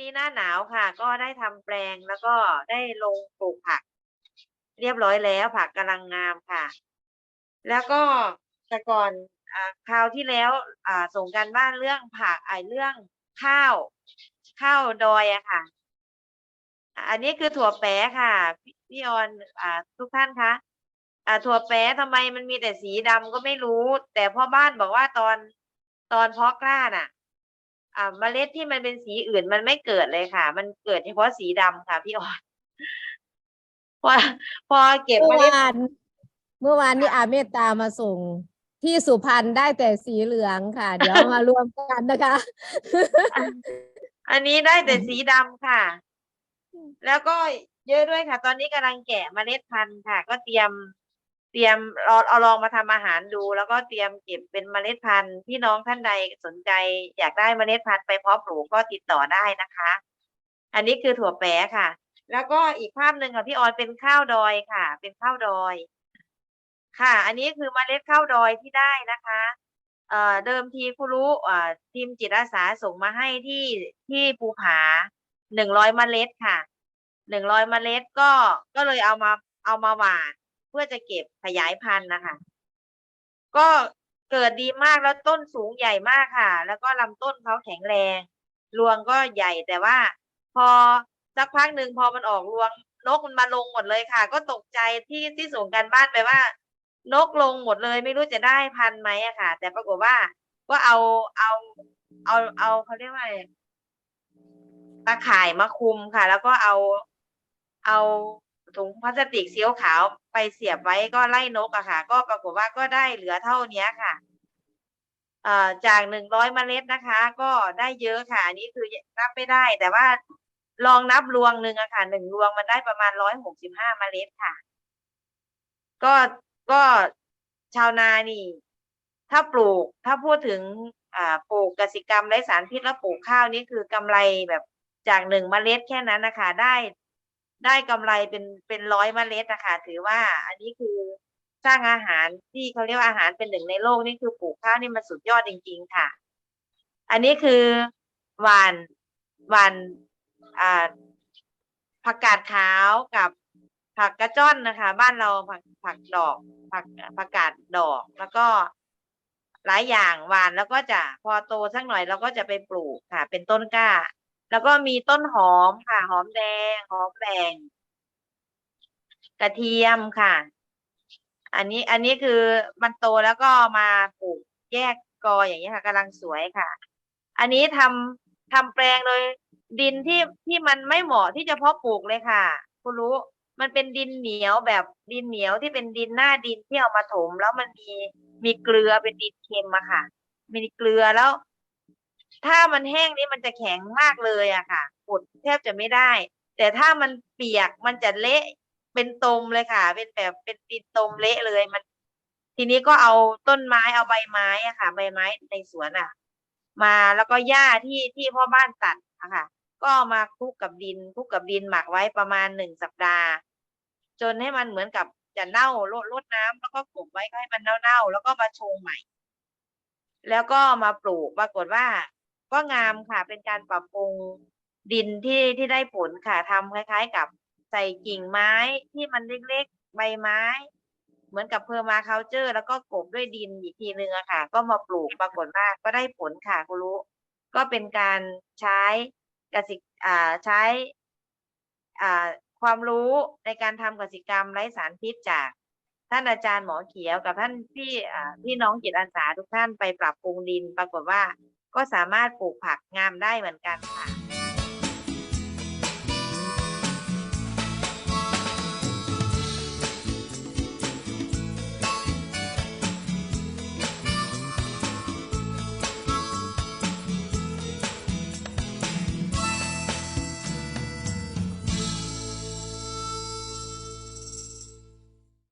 นี้หน้าหนาวค่ะ ก็ได้ทำแปลงแล้วก็ได้ลงปลูกผัก เรียบร้อยแล้วผักกำลังงามค่ะ แล้วก็แต่ก่อนอคราวที่แล้วอ่าส่งกันบ้านเรื่องผักไอเรื่องข้าว ข้าวดอยอะค่ะ อันนี้คือถั่วแปะค่ะ พี่ออนอ่าทุกท่านคะอ่าถั่วแปะทำไมมันมีแต่สีดำก็ไม่รู้ แต่พ่อบ้านบอกว่าตอนตอนเพาะกล้าน่ะ อ่าเมล็ดที่มันเป็นสีอื่นมันไม่เกิดเลยค่ะ มันเกิดเฉพาะสีดำค่ะพี่ออนพอพอเก็บเมื่เมอล็ดวาน เมื่อวานนี้อาเมตตามาส่งที่สุพรรณได้แต่สีเหลืองค่ะ เดี๋ยวเอามารวมกันนะคะ อันนี้ได้แต่สีดำค่ะ แล้วก็เยอะด้วยค่ะ ตอนนี้กำลังแกะเมล็ดพันธุ์ค่ะ ก็เตรียม เตรียมรอเอาลองมาทำอาหารดู แล้วก็เตรียมเก็บเป็นเมล็ดพันธุ์พี่น้องท่านใดสนใจ อยากได้เมล็ดพันธุ์ไปเพาะปลูกก็ติดต่อได้นะคะ อันนี้คือถั่วแปะค่ะ แล้วก็อีกภาพหนึ่งค่ะพี่ออนเป็นข้าวดอยค่ะ เป็นข้าวดอย ค่ะ อันนี้คือเมล็ดข้าวดอยที่ได้นะคะเอ่อเดิมทีครูรู้อ่าทีมจิตอาสาส่งมาให้ที่ที่ภูผาหนึ่งร้อยเมล็ดค่ะหนึ่งร้อยเมล็ดก็ก็เลยเอามาเอามาหว่าน เพื่อจะเก็บขยายพันธุ์นะคะ ก็เกิดดีมากแล้วต้นสูงใหญ่มากค่ะ แล้วก็ลำต้นเขาแข็งแรง รวงก็ใหญ่แต่ว่า พอสักพักหนึ่งพอมันออกรวง นกมันมาลงหมดเลยค่ะ ก็ตกใจที่ที่ส่งกันบ้านไปว่า นกลงหมดเลย ไม่รู้จะได้พันธุ์ไหมอะค่ะ แต่ปรากฏว่าก็เอาเอาเอาเอาเขาเรียกว่าอะไรตาข่ายมาคุมค่ะ แล้วก็เอาเอา ถุงพลาสติกเสียวขาวไปเสียบไว้ก็ไล่นกอะค่ะ ก็ปรากฏว่าก็ได้เหลือเท่านี้ค่ะเอ่อจากหนึ่งร้อยเมล็ดนะคะ ก็ได้เยอะค่ะอันนี้คือนับไม่ได้ แต่ว่าลองนับรวงหนึ่งอะค่ะหนึ่งรวงมันได้ประมาณร้อยหกสิบห้าเมล็ดค่ะ ก็ก็ชาวนานี่ ถ้าปลูกถ้าพูดถึงอ่าปลูกกสิกรรมไร้สารพิษแล้วปลูกข้าวนี่คือกำไรแบบจากหนึ่งเมล็ดแค่นั้นนะคะ ได้ ได้กำไรเป็นเป็นร้อยเมล็ดนะคะถือว่าอันนี้คือสร้างอาหารที่เขาเรียกว่าอาหารเป็นหนึ่งในโลกนี่คือปลูกข้าวนี่มันสุดยอดจริง ๆ ค่ะ อันนี้คือหวานหวานอ่าผักกาดขาวกับผักกระจ้อนนะคะ บ้านเราผักผักดอก ผักผักกาดดอกแล้วก็หลายอย่างหวานแล้วก็จะพอโตสักหน่อยเราก็จะไปปลูกค่ะ เป็นต้นกล้า แล้วก็มีต้นหอมค่ะ หอมแดง หอมแดงกระเทียมค่ะ อันนี้อันนี้คือมันโตแล้วก็มาปลูกแยกกออย่างนี้ยค่ะกำลังสวยค่ะ อันนี้ทำทำแปลงโดยดินที่ที่มันไม่เหมาะที่จะเพาะปลูกเลยค่ะ คุณรู้มันเป็นดินเหนียวแบบดินเหนียวที่เป็นดินหน้าดินที่เอามาถม แล้วมันมีมีเกลือเป็นดินเค็มอะค่ะ มีเกลือแล้ว ถ้ามันแห้งนี่มันจะแข็งมากเลยอะค่ะขุดแทบจะไม่ได้ แต่ถ้ามันเปียกมันจะเละเป็นตมเลยค่ะ เป็นแบบเป็นดินตมเละเลยมัน ทีนี้ก็เอาต้นไม้เอาใบไม้อะค่ะ ใบไม้ในสวนอะมาแล้วก็หญ้าที่ที่พ่อบ้านตัดอะค่ะ ก็มาคลุกกับดินคลุกกับดินหมักไว้ประมาณหนึ่งสัปดาห์ จนให้มันเหมือนกับจะเน่าลดลดน้ำแล้วก็กลบไว้ก็ให้มันเน่าๆแล้วก็มาชงใหม่ แล้วก็มาปลูกปรากฏว่า ก็งามค่ะ เป็นการปรับปรุงดินที่ที่ได้ผลค่ะทำคล้าย ๆ กับใส่กิ่งไม้ที่มันเล็กๆใบไม้ เหมือนกับเพอร์มาเคาเจอร์ แล้วก็กบด้วยดินอีกทีนึงอะค่ะ ก็มาปลูกปรากฏว่าก็ได้ผลค่ะคุณรู้ ก็เป็นการใช้กสิอ่าใช้อ่าความรู้ในการทำกสิกรรมไร้สารพิษจากท่านอาจารย์หมอเขียวกับท่านพี่อ่าพี่น้องจิตอาสาทุกท่านไปปรับปรุงดิน ปรากฏว่า ก็สามารถปลูกผักงามได้เหมือนกันค่ะ